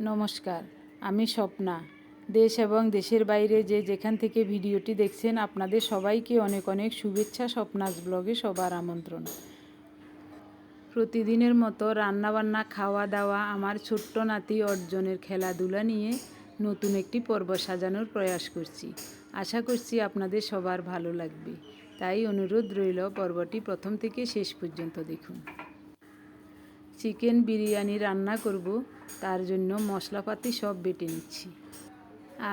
নমস্কার, আমি স্বপ্না। দেশ এবং দেশের বাইরে যে যেখান থেকে ভিডিওটি দেখছেন, আপনাদের সবাইকে অনেক অনেক শুভেচ্ছা স্বপ্নাস ব্লগে সবার আমন্ত্রণ। প্রতিদিনের মতো রান্নাবান্না খাওয়া দাওয়া আমার ছোট্ট নাতি অর্জনের খেলাধুলা নিয়ে নতুন একটি পর্ব সাজানোর প্রয়াস করছি। আশা করছি আপনাদের সবার ভালো লাগবে। তাই অনুরোধ রইল পর্বটি প্রথম থেকে শেষ পর্যন্ত দেখুন। চিকেন বিরিয়ানি রান্না করব। তার জন্য মশলাপাতি সব বেটে নিচ্ছি।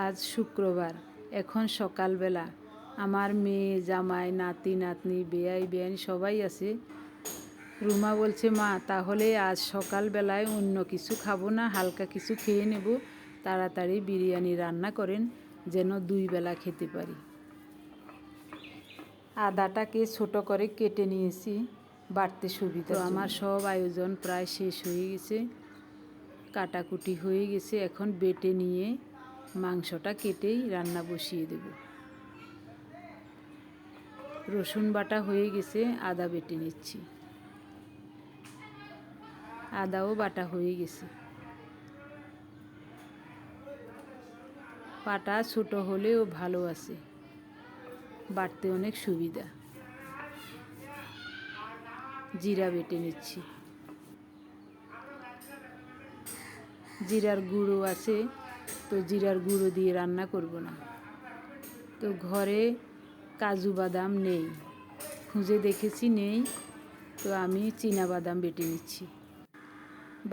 আজ শুক্রবার এখন সকালবেলা। আমার মেয়ে জামাই নাতি নাতনি বেয়াই বেয়ানি সবাই আছে। রুমা বলছে মা তাহলে আজ সকালবেলায় অন্য কিছু খাব না হালকা কিছু খেয়ে নেব। তাড়াতাড়ি বিরিয়ানি রান্না করেন যেন দুই বেলা খেতে পারি। আদাটাকে ছোট করে কেটে নিয়েছি বাড়তে সুবিধা। আমার সব আয়োজন প্রায় শেষ হয়ে গেছে। কাটাকুটি হয়ে গেছে, এখন বেটে নিয়ে মাংসটা কেটেই রান্না বসিয়ে দেব। রসুন বাটা হয়ে গেছে, আদা বেটে নিচ্ছি। আদাও বাটা হয়ে গেছে। পাটা ছোট হলেও ভালো আছে, বাটতে অনেক সুবিধা। জিরা বেটে নিচ্ছি। জিরার গুঁড়ো আছে, তো জিরার গুঁড়ো দিয়ে রান্না করব না। তো ঘরে কাজু বাদাম নেই, খুঁজে দেখেছি নেই, তো আমি চীনা বাদাম বেটে নিচ্ছি।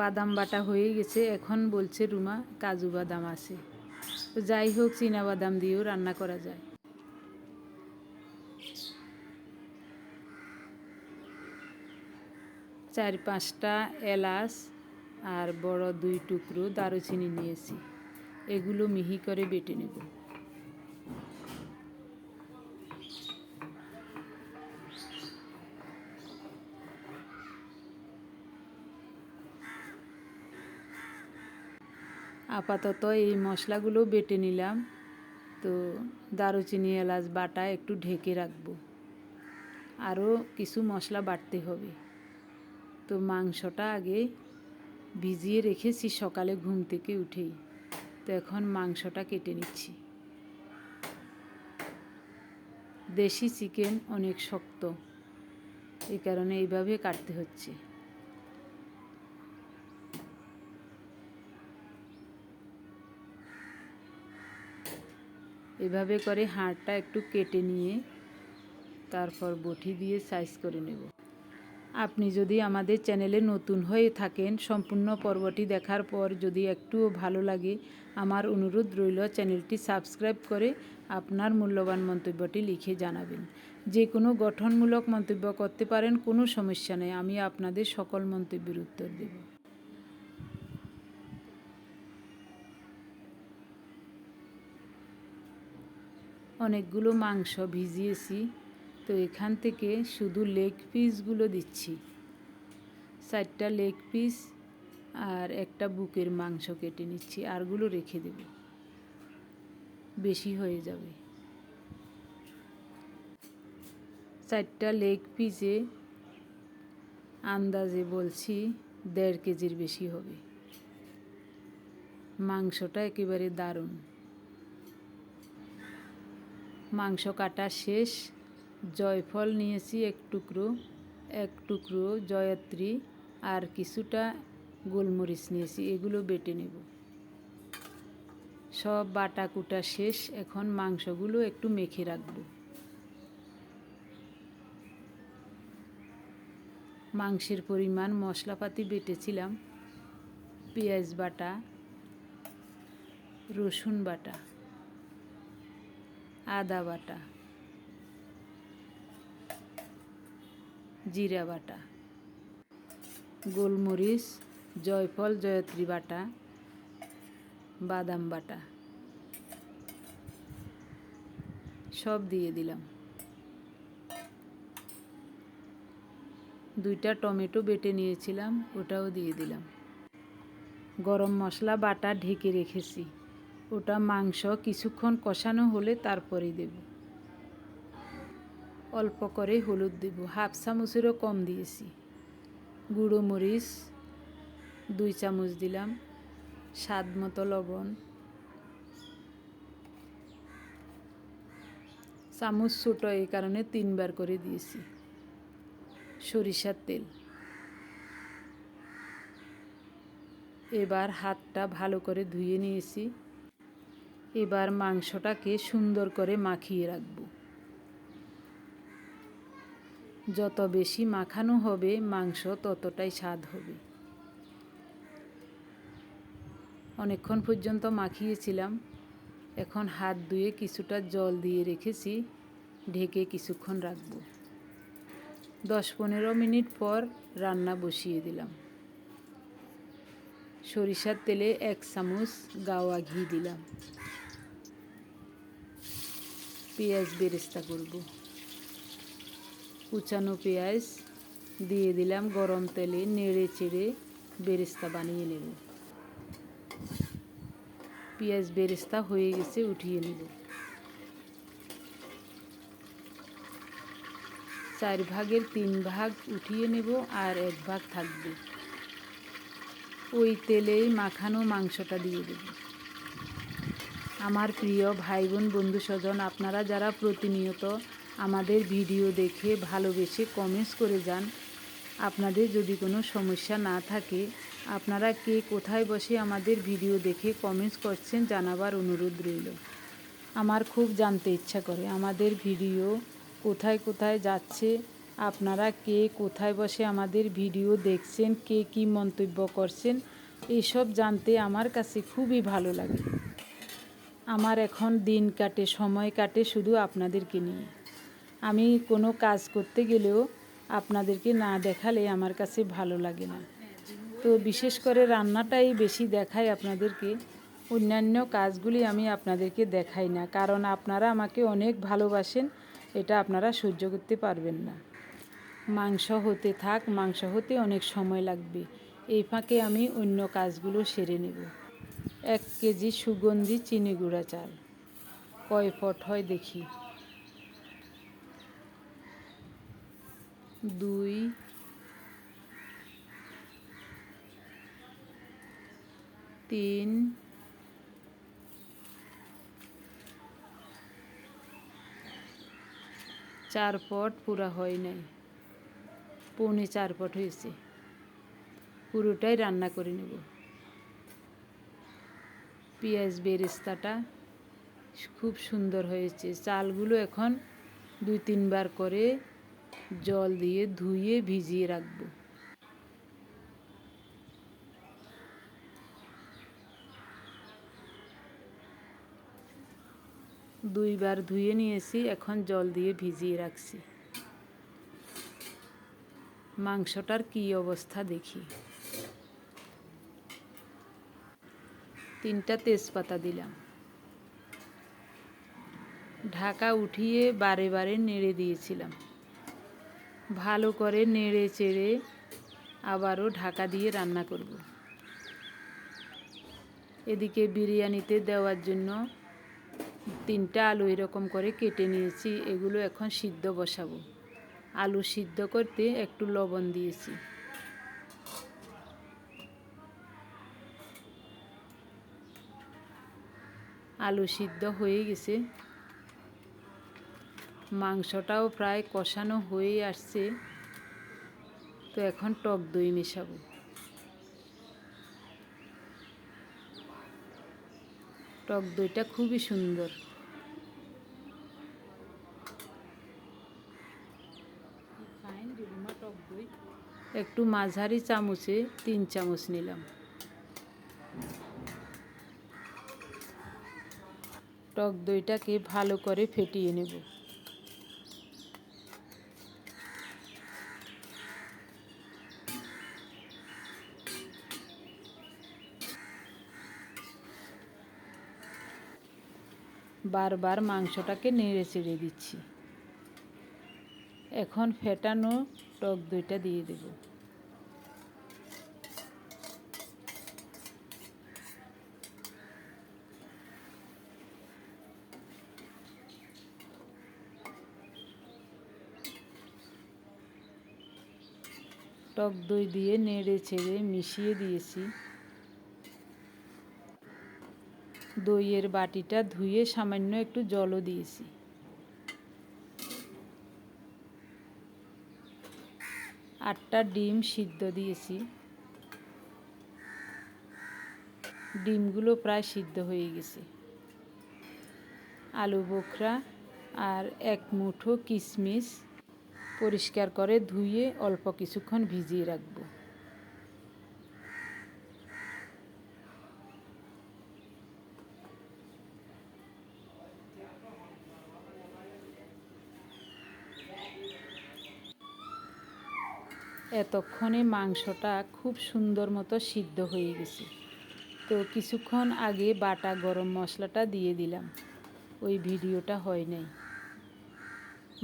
বাদাম বাটা হয়ে গেছে, এখন বলছে, রুমা, কাজু বাদাম আছে। তো যাই হোক, চীনা বাদাম দিয়েও রান্না করা যায়। চার পাঁচটা এলাচ আর বড় দুই টুকরো দারুচিনি নিয়েছি। এগুলো মিহি করে বেটে নেব। আপাতত এই মশলাগুলো বেটে নিলাম। তো দারুচিনি এলাচ বাটা একটু ঢেকে রাখব। আরও কিছু মশলা বাটতে হবে। তো মাংসটা আগে ভিজিয়ে রেখেছি সকালে ঘুম থেকে উঠেই। তো এখন মাংসটা কেটে নিচ্ছি। দেশি চিকেন অনেক শক্ত। এই কারণে এইভাবে কাটতে হচ্ছে। এভাবে করে হাড়টা একটু কেটে নিয়ে তারপর বটি দিয়ে সাইজ করে নেব। আপনি যদি আমাদের চ্যানেলে নতুন হয়ে থাকেন, সম্পূর্ণ পর্বটি দেখার পর যদি একটুও ভালো লাগে, আমার অনুরোধ রইল চ্যানেলটি সাবস্ক্রাইব করে আপনার মূল্যবান মন্তব্যটি লিখে জানাবেন। যে কোনো গঠনমূলক মন্তব্য করতে পারেন, কোনো সমস্যা নেই, আমি আপনাদের সকল মন্তব্যের উত্তর দেব। অনেকগুলো মাংস ভিজিয়েছি। তো এখান থেকে শুধু লেগ পিসগুলো দিচ্ছি। চারটা লেগ পিস আর একটা বুকের মাংস কেটে নিচ্ছি আরগুলো রেখে দেব। বেশি হয়ে যাবে। চারটা লেগ পিসে আন্দাজে বলছি দেড় কেজির বেশি হবে। মাংসটা একেবারে দারুণ। মাংস কাটা শেষ জয়ফল নিয়েছি এক টুকরো এক টুকরো জয়ত্রী আর কিছুটা গোলমরিচ নিয়েছি, এগুলো বেটে নেব। সব বাটা কুটা শেষ, এখন মাংসগুলো একটু মেখে রাখব। মাংসের পরিমাণ মশলাপাতি বেটেছিলাম, পেঁয়াজ বাটা, রসুন বাটা, আদা বাটা। জিরা বাটা, গোলমরিচ, জয়ফল, জয়ত্রী বাটা, বাদাম বাটা, সব দিয়ে দিলাম। দুইটা টমেটো বেটে নিয়েছিলাম, ওটাও দিয়ে দিলাম। গরম মশলা বাটা ঢেকে রেখেছি, ওটা মাংস কিছুক্ষণ কষানো হলে তারপরেই দেব। অল্প করে হলুদ দেব। হাফ চামচেরও কম দিয়েছি। গুঁড়ো মরিচ দুই চামচ দিলাম। স্বাদ মতো লবণ। চামচ ছোটো এই কারণে তিনবার করে দিয়েছি। সরিষার তেল। এবার হাতটা ভালো করে ধুয়ে নিয়েছি। এবার মাংসটাকে সুন্দর করে মাখিয়ে রাখব। যত বেশি মাখানো হবে, মাংস ততটাই স্বাদ হবে। অনেকক্ষণ পর্যন্ত মাখিয়েছিলাম। এখন হাত ধুয়ে কিছুটা জল দিয়ে রেখেছি, ঢেকে কিছুক্ষণ রাখব। দশ পনেরো মিনিট পর রান্না বসিয়ে দিলাম। সরিষার তেলে এক চামচ গাওয়া ঘি দিলাম। পেঁয়াজ বেরেস্তা করব। কুচানো পেঁয়াজ দিয়ে দিলাম গরম তেলে নেড়ে চেড়ে বেরেস্তা বানিয়ে নেব। পেঁয়াজ বেরেস্তা হয়ে গেছে, উঠিয়ে নেব। চার ভাগের তিন ভাগ উঠিয়ে নেব আর এক ভাগ থাকবে। ওই তেলেই মাখানো মাংসটা দিয়ে দেব। আমার প্রিয় ভাই বোন বন্ধু স্বজন আপনারা যারা প্রতিনিয়ত আমাদের ভিডিও দেখে ভালোবেসে কমেন্টস করে যান। আপনাদের যদি কোনো সমস্যা না থাকে, আপনারা কে কোথায় বসে আমাদের ভিডিও দেখে কমেন্টস করছেন জানাবার অনুরোধ রইল। আমার খুব জানতে ইচ্ছা করে আমাদের ভিডিও কোথায় কোথায় যাচ্ছে, আপনারা কে কোথায় বসে আমাদের ভিডিও দেখছেন, কে কি মন্তব্য করছেন এইসব জানতে আমার কাছে খুবই ভালো লাগে। আমার এখন দিন কাটে, সময় কাটে শুধু আপনাদেরকে নিয়ে। আমি কোনো কাজ করতে গেলেও আপনাদেরকে না দেখালে আমার কাছে ভালো লাগে না। তো বিশেষ করে রান্নাটাই বেশি দেখাই আপনাদেরকে। অন্যান্য কাজগুলি আমি আপনাদেরকে দেখাই না, কারণ আপনারা আমাকে অনেক ভালোবাসেন, এটা আপনারা সহ্য করতে পারবেন না। মাংস হতে থাক, মাংস হতে অনেক সময় লাগবে। এই ফাঁকে আমি অন্য কাজগুলো সেরে নেব। এক কেজি সুগন্ধি চিনি গুঁড়া চাল। কয় ফট হয় দেখি। দুই, তিন, চার পট পুরা হয় নাই। পৌনে চার পট হয়েছে। পুরোটাই রান্না করে নেব। পেঁয়াজ বেরেস্তাটা খুব সুন্দর হয়েছে। চালগুলো এখন দুই তিনবার করে জল দিয়ে ধুয়ে ভিজিয়ে রাখব। দুইবার ধুয়ে নিয়েছি, এখন জল দিয়ে ভিজিয়ে রাখছি। মাংসটার কি অবস্থা দেখি। তিনটা তেজপাতা দিলাম। ঢাকা উঠিয়ে বারে বারে নেড়ে দিয়েছিলাম। ভালো করে নেড়ে চেড়ে আবারও ঢাকা দিয়ে রান্না করব। এদিকে বিরিয়ানিতে দেওয়ার জন্য তিনটা আলু এরকম করে কেটে নিয়েছি, এগুলো এখন সিদ্ধ বসাবো। আলু সিদ্ধ করতে একটু লবণ দিয়েছি। আলু সিদ্ধ হয়ে গেছে। মাংসটাও প্রায় কষানো হয়ে আসছে। তো এখন টক দই মেশাবো। টক দইটা খুবই সুন্দর। একটু মাঝারি চামচে তিন চামচ নিলাম। টক দইটাকে ভালো করে ফেটিয়ে নেব। বারবার মাংসটাকে নেড়ে চেড়ে দিচ্ছি। এখন ফেটানো টক দইটা দিয়ে দেব। টক দই দিয়ে নেড়ে ছেড়ে মিশিয়ে দিয়েছি। দইয়ের বাটিটা ধুয়ে সামান্য একটু জলও দিয়েছি। আটটা ডিম সিদ্ধ দিয়েছি। ডিমগুলো প্রায় সিদ্ধ হয়ে গেছে। আলু বোখরা আর এক মুঠো কিশমিশ পরিষ্কার করে ধুয়ে অল্প কিছুক্ষণ ভিজিয়ে রাখব। এতক্ষণে মাংসটা খুব সুন্দর মতো সিদ্ধ হয়ে গেছে। তো কিছুক্ষণ আগে বাটা গরম মশলাটা দিয়ে দিলাম। ওই ভিডিওটা হয় নাই।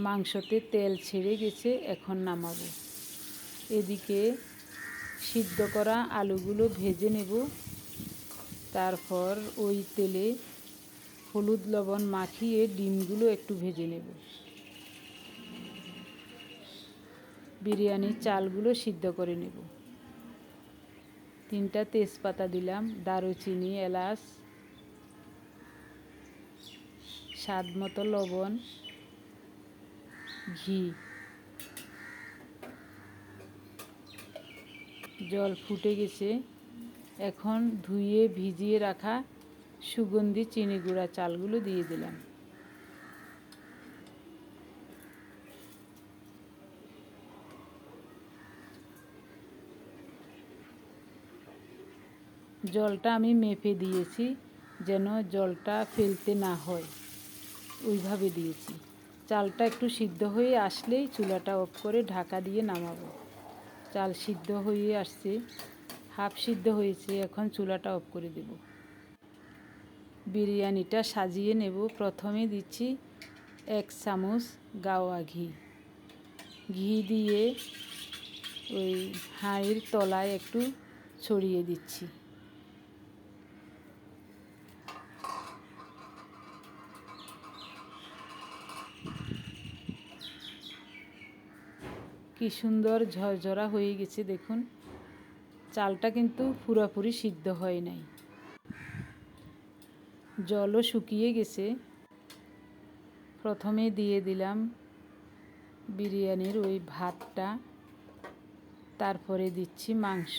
মাংসতে তেল ছেড়ে গেছে, এখন নামাবো। এদিকে সিদ্ধ করা আলুগুলো ভেজে নেব। তারপর ওই তেলে হলুদ লবণ মাখিয়ে ডিমগুলো একটু ভেজে নেব। বিরিয়ানির চালগুলো সিদ্ধ করে নেব। তিনটা তেজপাতা দিলাম, দারুচিনি, এলাচ, স্বাদ মতো লবণ, ঘি, জল ফুটে গেছে। এখন ধুয়ে ভিজিয়ে রাখা সুগন্ধি চিনি গুঁড়া চালগুলো দিয়ে দিলাম। জলটা আমি মেপে দিয়েছি যেন জলটা ফেলতে না হয়। ওইভাবে দিয়েছি। চালটা একটু সিদ্ধ হয়ে আসলেই চুলাটা অফ করে ঢাকা দিয়ে নামাবো। চাল সিদ্ধ হয়ে আসছে, হাফ সিদ্ধ হয়েছে, এখন চুলাটা অফ করে দেব। বিরিয়ানিটা সাজিয়ে নেব। প্রথমে দিচ্ছি এক চামচ গাওয়া ঘি। ঘি দিয়ে ওই হাঁড়ির তলায় একটু ছড়িয়ে দিচ্ছি। কি সুন্দর ঝরঝরা হয়ে গেছে, দেখুন। চালটা কিন্তু পুরোপুরি সিদ্ধ হয় নাই। জলও শুকিয়ে গেছে। প্রথমে দিয়ে দিলাম বিরিয়ানির ওই ভাতটা, তারপরে দিচ্ছি মাংস।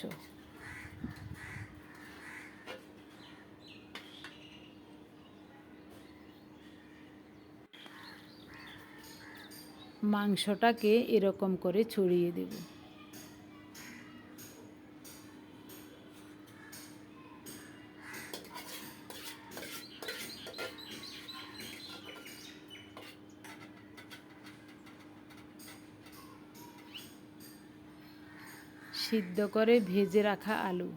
মাংসটাকে এরকম করে ছড়িয়ে দেব। সিদ্ধ করে ভেজে রাখা আলু।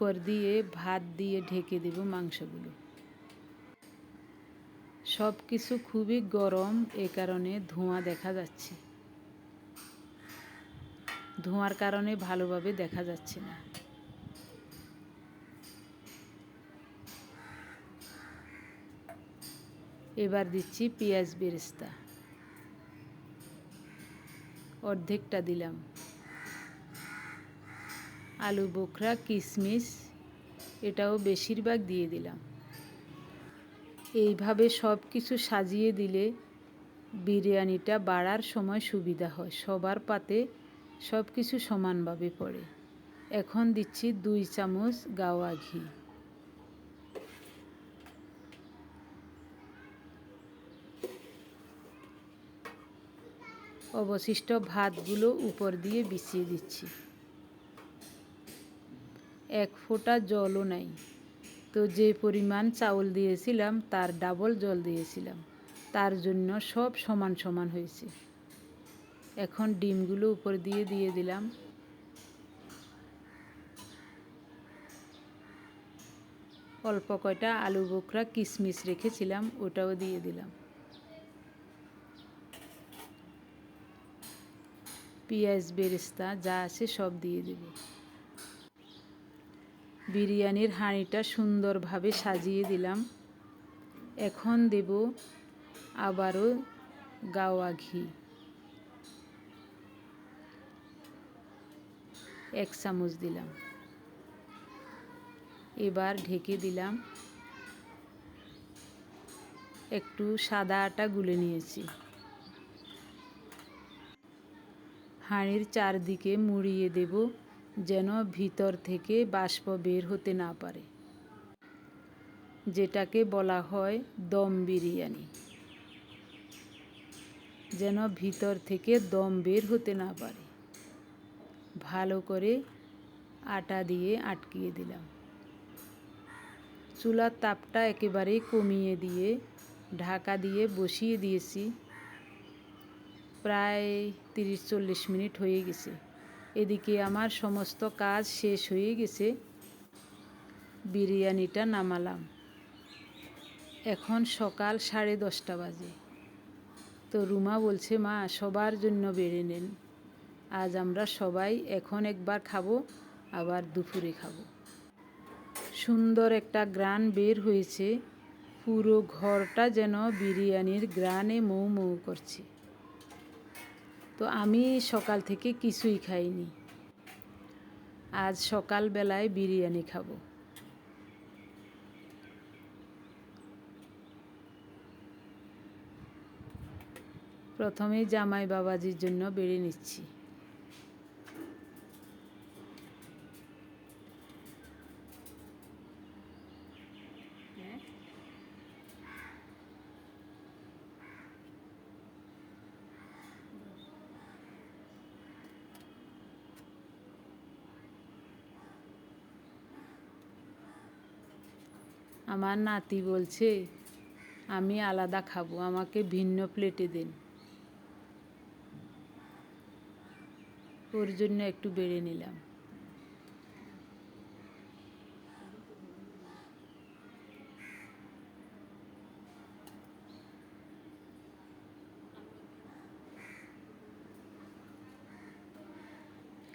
উপর দিয়ে ভাত দিয়ে ঢেকে দেব মাংসগুলো। সব কিছু খুবই গরম, এ কারণে ধোঁয়া দেখা যাচ্ছে। ধোঁয়ার কারণে ভালোভাবে দেখা যাচ্ছে না। এবার দিচ্ছি পেঁয়াজ বেরেস্তা। অর্ধেকটা দিলাম। আলু বোখরা কিশমিশ এটাও বেশিরভাগ দিয়ে দিলাম। এইভাবে সব কিছু সাজিয়ে দিলে বিরিয়ানিটা বাড়ার সময় সুবিধা হয়, সবার পাতে সব কিছু সমানভাবে পড়ে। এখন দিচ্ছি দুই চামচ গাওয়া ঘি। অবশিষ্ট ভাতগুলো উপর দিয়ে বিছিয়ে দিচ্ছি। এক ফোঁটা জলও নাই। তো যে পরিমাণ চাউল দিয়েছিলাম, তার ডাবল জল দিয়েছিলাম। তার জন্য সব সমান সমান হয়েছে। এখন ডিমগুলো উপর দিয়ে দিয়ে দিলাম। অল্প কয়টা আলু বোখরা কিশমিশ রেখেছিলাম, ওটাও দিয়ে দিলাম। পেঁয়াজ, বেরেস্তা যা আছে সব দিয়ে দেব। বিরিয়ানির হাঁড়িটা সুন্দরভাবে সাজিয়ে দিলাম। এখন দেব আবারও গাওয়া ঘি। এক চামচ দিলাম। এবার ঢেকে দিলাম। একটু সাদা আটা গুলে নিয়েছি। হাঁড়ির চারদিকে মুড়িয়ে দেব। যেন ভিতর থেকে বাষ্প বের হতে না পারে। যেটাকে বলা হয় দম বিরিয়ানি। যেন ভিতর থেকে দম বের হতে না পারে। ভালো করে আটা দিয়ে আটকিয়ে দিলাম। চুলার তাপটা একেবারে কমিয়ে দিয়ে ঢাকা দিয়ে বসিয়ে দিয়েছি। প্রায় তিরিশ চল্লিশ মিনিট হয়ে গেছে। এদিকে আমার সমস্ত কাজ শেষ হয়ে গেছে। বিরিয়ানিটা নামালাম। এখন সকাল সাড়ে দশটা বাজে। তো রুমা বলছে, মা, সবার জন্য বেড়ে নেন। আজ আমরা সবাই এখন একবার খাব, আবার দুপুরে খাব। সুন্দর একটা গ্রান বের হয়েছে। পুরো ঘরটা যেন বিরিয়ানির গ্রানে মৌ মৌ করছে। তো আমি সকাল থেকে কিছুই খাইনি। আজ সকালবেলায় বিরিয়ানি খাব। প্রথমেই জামাই বাবাজির জন্য বেড়ে নিচ্ছি। আমার নাতি বলছে, আমি আলাদা খাব, আমাকে ভিন্ন প্লেটে দেন। ওর জন্য একটু বেড়ে নিলাম।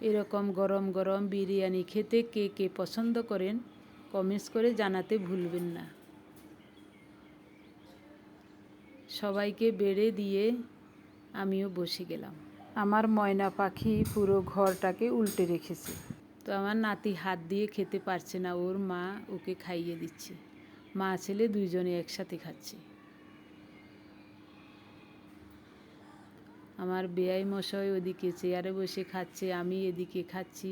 এরকম গরম গরম বিরিয়ানি খেতে কে কে পছন্দ করেন? কমেন্টস করে জানাতে ভুলবেন না। সবাইকে বেড়ে দিয়ে আমিও বসে গেলাম। আমার ময়না পাখি পুরো ঘরটাকে উল্টে রেখেছে। তো আমার নাতি হাত দিয়ে খেতে পারছে না ওর মা ওকে খাইয়ে দিচ্ছে। মা ছেলে দুইজনে একসাথে খাচ্ছে। আমার বেয়াই মশাই ওদিকে চেয়ারে বসে খাচ্ছে আমি এদিকে খাচ্ছি।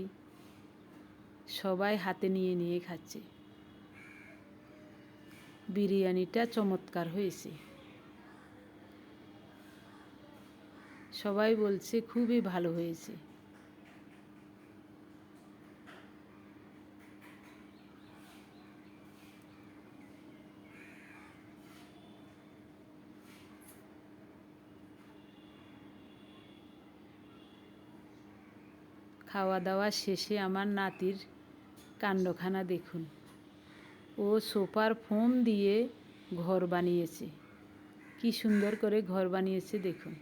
সবাই হাতে নিয়ে নিয়ে খাচ্ছে। বিরিয়ানিটা চমৎকার হয়েছে। সবাই বলছে খুবই ভালো হয়েছে। খাওয়া দাওয়া শেষে আমার নাতির কাণ্ডখানা দেখুন। ও সোফার ফোম দিয়ে ঘর বানিয়েছে। কি সুন্দর করে ঘর বানিয়েছে দেখুন।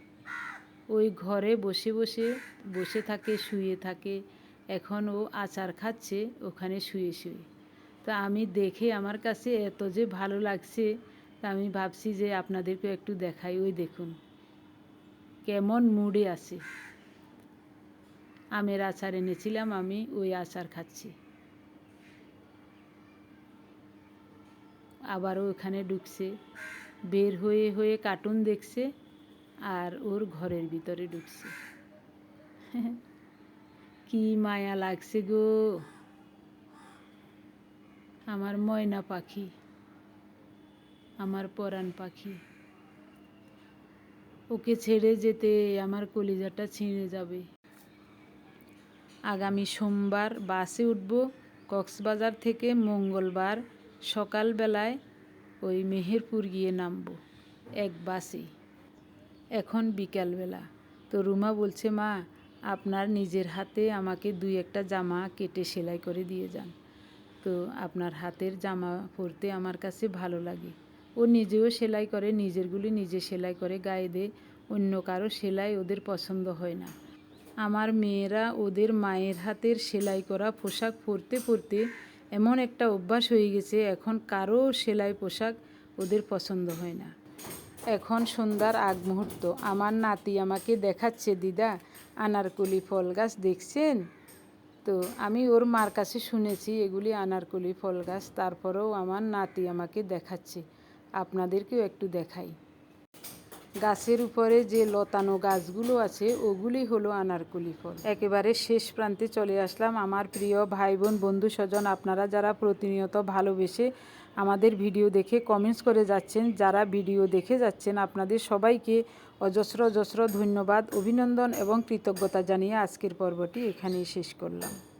ওই ঘরে বসে বসে বসে থাকে, শুয়ে থাকে। এখন ও আচার খাচ্ছে, ওখানে শুয়ে শুয়ে। তা আমি দেখে আমার কাছে এত যে ভালো লাগছে, তা আমি ভাবছি যে আপনাদেরকে একটু দেখাই। ওই দেখুন, কেমন মুডে আছে। আমের আচার এনেছিলাম, আমি ওই আচার খাচ্ছি। আবারও ওখানে ঢুকছে, বের হয়ে হয়ে কার্টুন দেখছে আর ওর ঘরের ভিতরে ঢুকছে। কি মায়া লাগছে গো। আমার ময়না পাখি, আমার পরাণ পাখি। ওকে ছেড়ে যেতে আমার কলিজাটা ছিঁড়ে যাবে। আগামী সোমবার বাসে উঠব কক্সবাজার থেকে মঙ্গলবার সকালবেলায় ওই মেহেরপুর গিয়ে নামব এক বাসে। এখন বিকালবেলা। তো রুমা বলছে, মা, আপনার নিজের হাতে আমাকে দুই একটা জামা কেটে সেলাই করে দিয়ে যান। তো আপনার হাতের জামা পরতে আমার কাছে ভালো লাগে। ও নিজেও সেলাই করে, নিজেরগুলি নিজে সেলাই করে, গায়ে দেয় অন্য কারও সেলাই ওদের পছন্দ হয় না। আমার মেয়েরা ওদের মায়ের হাতের সেলাই করা পোশাক পরতে পরতে এমন একটা অভ্যাস হয়ে গেছে, এখন কারও সেলাই পোশাক ওদের পছন্দ হয় না। এখন সন্ধ্যার আগ মুহূর্ত। আমার নাতি আমাকে দেখাচ্ছে, দিদা, আনারকলি ফল গাছ দেখছেন? তো আমি ওর মার কাছে শুনেছি, এগুলি আনারকলি ফল গাছ। তারপরেও আমার নাতি আমাকে দেখাচ্ছে। আপনাদেরকেও একটু দেখাই। গাছের উপরে যে লতানো গাছগুলো আছে, ওগুলি হলো আনারকলি ফল। একেবারে শেষ প্রান্তে চলে আসলাম। আমার প্রিয় ভাই বোন বন্ধু স্বজন আপনারা যারা প্রতিনিয়ত ভালোবেসে আমাদের ভিডিও দেখে কমেন্টস করে যাচ্ছেন, যারা ভিডিও দেখে যাচ্ছেন, আপনাদের সবাইকে অজস্র অজস্র ধন্যবাদ, অভিনন্দন এবং কৃতজ্ঞতা জানিয়ে আজকের পর্বটি এখানেই শেষ করলাম।